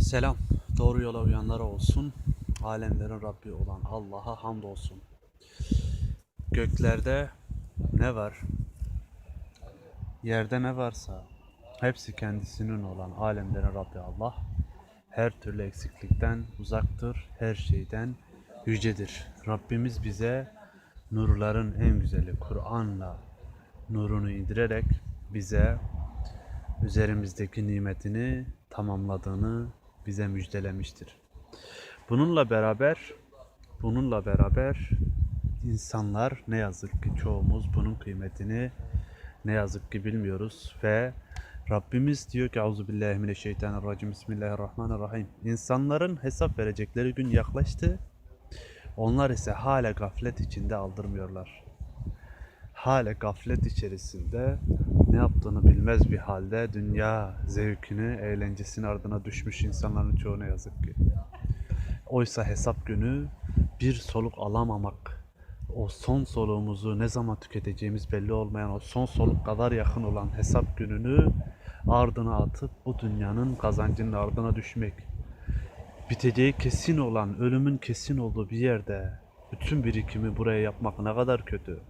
Selam. Doğru yola uyanlara olsun. Alemlerin Rabbi olan Allah'a hamdolsun. Göklerde ne var? Yerde ne varsa hepsi kendisinin olan alemlerin Rabbi Allah. Her türlü eksiklikten uzaktır, her şeyden yücedir. Rabbimiz bize nurların en güzeli Kur'an'la nurunu indirerek bize üzerimizdeki nimetini tamamladığını bize müjdelemiştir. Bununla beraber bununla beraber insanlar ne yazık ki çoğumuz bunun kıymetini ne yazık ki bilmiyoruz ve Rabbimiz diyor ki Euzubillahimineşşeytanirracim Bismillahirrahmanirrahim. İnsanların hesap verecekleri gün yaklaştı. Onlar ise hala gaflet içinde aldırmıyorlar hala gaflet içerisinde ne yaptığını bilmez bir halde dünya zevkini, eğlencesinin ardına düşmüş insanların çoğu ne yazık ki. Oysa hesap günü bir soluk alamamak, o son soluğumuzu ne zaman tüketeceğimiz belli olmayan o son soluk kadar yakın olan hesap gününü ardına atıp bu dünyanın kazancının ardına düşmek. Biteceği kesin olan, ölümün kesin olduğu bir yerde bütün birikimi buraya yapmak ne kadar kötü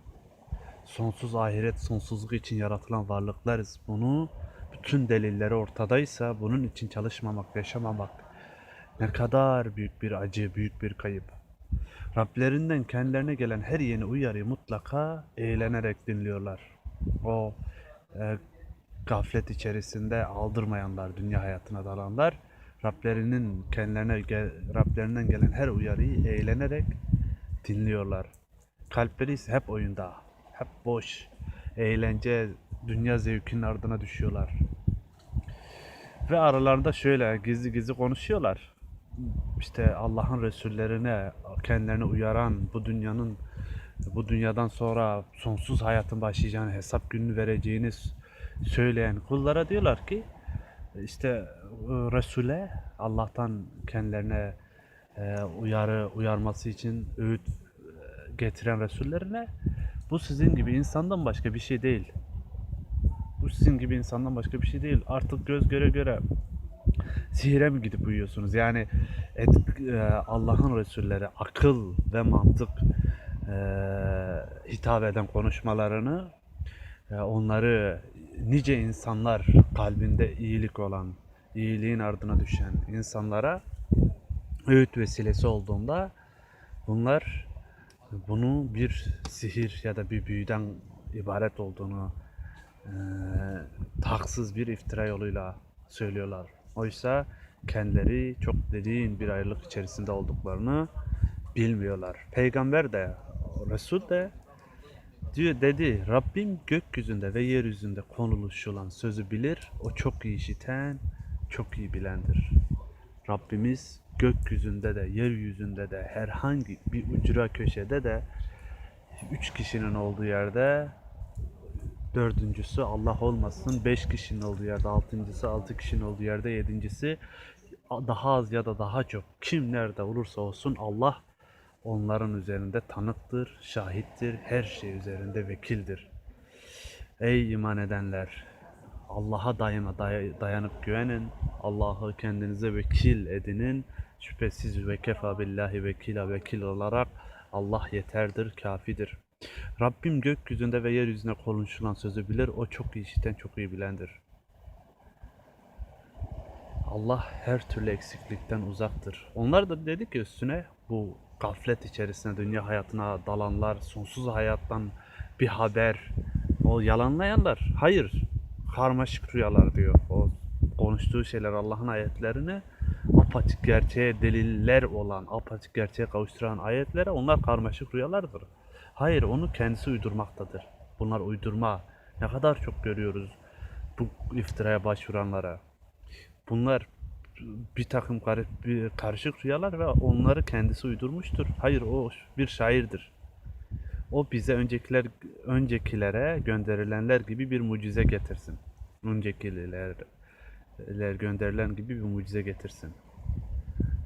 sonsuz ahiret, sonsuzluk için yaratılan varlıklarız. Bunu bütün delilleri ortadaysa bunun için çalışmamak, yaşamamak ne kadar büyük bir acı, büyük bir kayıp. Rablerinden kendilerine gelen her yeni uyarıyı mutlaka eğlenerek dinliyorlar. O e, gaflet içerisinde aldırmayanlar, dünya hayatına dalanlar, Rablerinin kendilerine gel, Rablerinden gelen her uyarıyı eğlenerek dinliyorlar. Kalpleri ise hep oyunda, hep boş, eğlence, dünya zevkinin ardına düşüyorlar. Ve aralarında şöyle gizli gizli konuşuyorlar. İşte Allah'ın Resullerine kendilerini uyaran bu dünyanın bu dünyadan sonra sonsuz hayatın başlayacağını, hesap gününü vereceğini söyleyen kullara diyorlar ki işte e, Resul'e Allah'tan kendilerine e, uyarı uyarması için öğüt e, getiren Resullerine bu sizin gibi insandan başka bir şey değil. Bu sizin gibi insandan başka bir şey değil. Artık göz göre göre sihire mi gidip uyuyorsunuz? Yani e, Allah'ın Resulleri akıl ve mantık e, hitap eden konuşmalarını e, onları nice insanlar kalbinde iyilik olan, iyiliğin ardına düşen insanlara öğüt vesilesi olduğunda bunlar bunu bir sihir ya da bir büyüden ibaret olduğunu e, haksız bir iftira yoluyla söylüyorlar. Oysa kendileri çok derin bir ayrılık içerisinde olduklarını bilmiyorlar. Peygamber de, Resul de diyor dedi Rabbim gökyüzünde ve yeryüzünde konuluşulan sözü bilir. O çok iyi işiten, çok iyi bilendir. Rabbimiz gökyüzünde de yeryüzünde de herhangi bir ucra köşede de üç kişinin olduğu yerde dördüncüsü Allah olmasın beş kişinin olduğu yerde altıncısı altı kişinin olduğu yerde yedincisi daha az ya da daha çok kim nerede olursa olsun Allah onların üzerinde tanıktır, şahittir, her şey üzerinde vekildir. Ey iman edenler! Allah'a dayana, day- dayanıp güvenin. Allah'ı kendinize vekil edinin. Şüphesiz ve kefa billahi vekila vekil olarak Allah yeterdir, kafidir. Rabbim gökyüzünde ve yeryüzünde konuşulan sözü bilir. O çok iyi işiten, çok iyi bilendir. Allah her türlü eksiklikten uzaktır. Onlar da dedi ki üstüne bu gaflet içerisinde dünya hayatına dalanlar, sonsuz hayattan bir haber, o yalanlayanlar. Hayır, karmaşık rüyalar diyor. O konuştuğu şeyler Allah'ın ayetlerini apaçık gerçeğe deliller olan, apaçık gerçeğe kavuşturan ayetlere onlar karmaşık rüyalardır. Hayır, onu kendisi uydurmaktadır. Bunlar uydurma. Ne kadar çok görüyoruz bu iftiraya başvuranlara. Bunlar bir takım garip bir karışık rüyalar ve onları kendisi uydurmuştur. Hayır, o bir şairdir. O bize öncekiler öncekilere gönderilenler gibi bir mucize getirsin. Öncekiler gönderilen gibi bir mucize getirsin.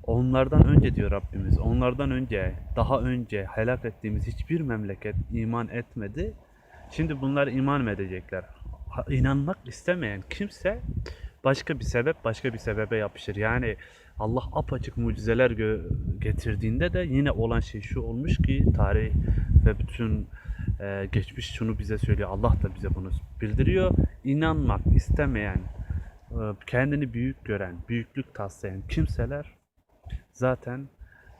Onlardan önce diyor Rabbimiz, onlardan önce, daha önce helak ettiğimiz hiçbir memleket iman etmedi. Şimdi bunlar iman mı edecekler? İnanmak istemeyen kimse başka bir sebep başka bir sebebe yapışır. Yani Allah apaçık mucizeler getirdiğinde de yine olan şey şu olmuş ki tarih ve bütün e, geçmiş şunu bize söylüyor. Allah da bize bunu bildiriyor. İnanmak istemeyen, kendini büyük gören, büyüklük taslayan kimseler zaten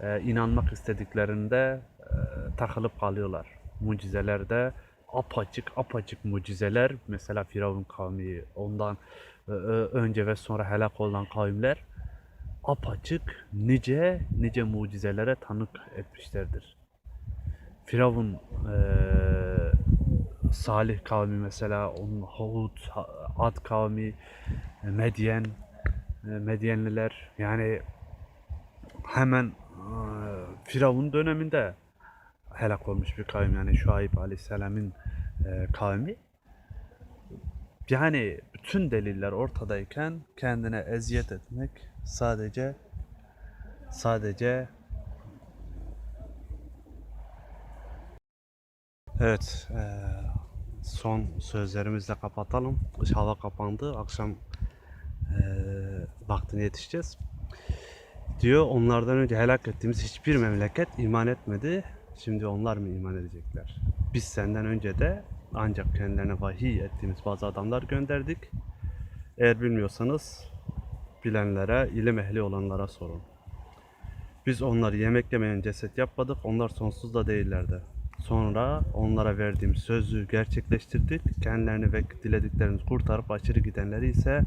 e, inanmak istediklerinde e, takılıp kalıyorlar. Mucizelerde apaçık apaçık mucizeler mesela Firavun kavmi ondan e, e, önce ve sonra helak olan kavimler apaçık nice nice mucizelere tanık etmişlerdir. Firavun e, Salih kavmi mesela onun Hud, Ad kavmi, Medyen, e, Medyenliler yani hemen e, Firavun döneminde helak olmuş bir kavim yani Şuayb Aleyhisselam'ın e, kavmi. Yani bütün deliller ortadayken kendine eziyet etmek sadece sadece Evet, e, son sözlerimizle kapatalım. Hava kapandı. Akşam e, vaktine yetişeceğiz. Diyor onlardan önce helak ettiğimiz hiçbir memleket iman etmedi. Şimdi onlar mı iman edecekler? Biz senden önce de ancak kendilerine vahiy ettiğimiz bazı adamlar gönderdik. Eğer bilmiyorsanız bilenlere, ilim ehli olanlara sorun. Biz onları yemek yemeyen ceset yapmadık. Onlar sonsuz da değillerdi. Sonra onlara verdiğim sözü gerçekleştirdik. Kendilerini ve dilediklerini kurtarıp aşırı gidenleri ise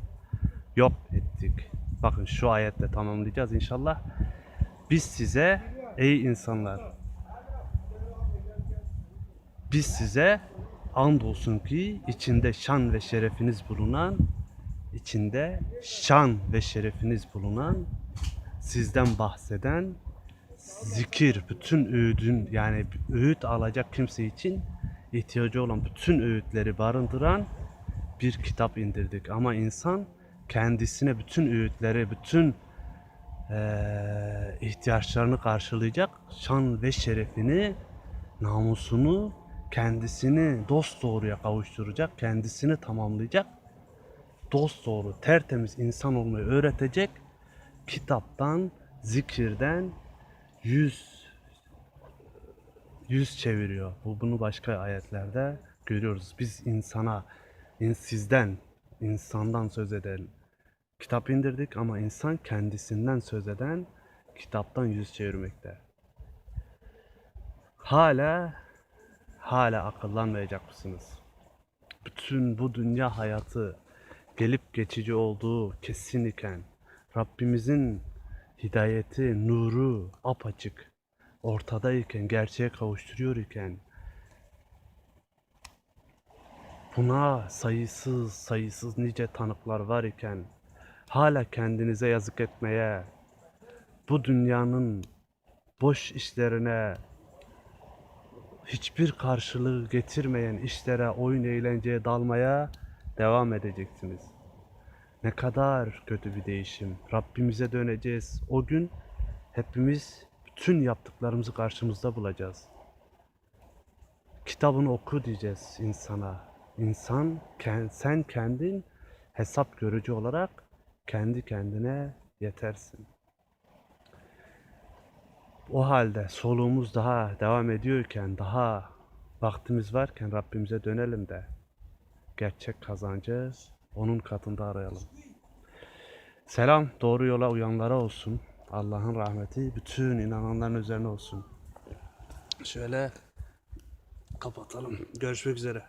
yok ettik. Bakın şu ayetle tamamlayacağız inşallah. Biz size ey insanlar biz size andolsun ki içinde şan ve şerefiniz bulunan içinde şan ve şerefiniz bulunan sizden bahseden zikir, bütün öğüdün yani öğüt alacak kimse için ihtiyacı olan bütün öğütleri barındıran bir kitap indirdik. Ama insan kendisine bütün öğütleri, bütün eee, ihtiyaçlarını karşılayacak şan ve şerefini, namusunu, kendisini dost doğruya kavuşturacak, kendisini tamamlayacak, dost doğru, tertemiz insan olmayı öğretecek kitaptan, zikirden yüz yüz çeviriyor. Bu bunu başka ayetlerde görüyoruz. Biz insana, in, sizden, insandan söz eden kitap indirdik ama insan kendisinden söz eden kitaptan yüz çevirmekte. Hala hala akıllanmayacak mısınız? Bütün bu dünya hayatı gelip geçici olduğu kesin iken Rabbimizin hidayeti, nuru apaçık ortadayken, gerçeğe kavuşturuyor iken buna sayısız sayısız nice tanıklar var iken hala kendinize yazık etmeye, bu dünyanın boş işlerine hiçbir karşılığı getirmeyen işlere, oyun eğlenceye dalmaya devam edeceksiniz. Ne kadar kötü bir değişim. Rabbimize döneceğiz. O gün hepimiz bütün yaptıklarımızı karşımızda bulacağız. Kitabını oku diyeceğiz insana. İnsan, sen kendin hesap görücü olarak kendi kendine yetersin. O halde soluğumuz daha devam ediyorken, daha vaktimiz varken Rabbimize dönelim de gerçek kazancı onun katında arayalım. Selam doğru yola uyanlara olsun. Allah'ın rahmeti bütün inananların üzerine olsun. Şöyle kapatalım. Görüşmek üzere.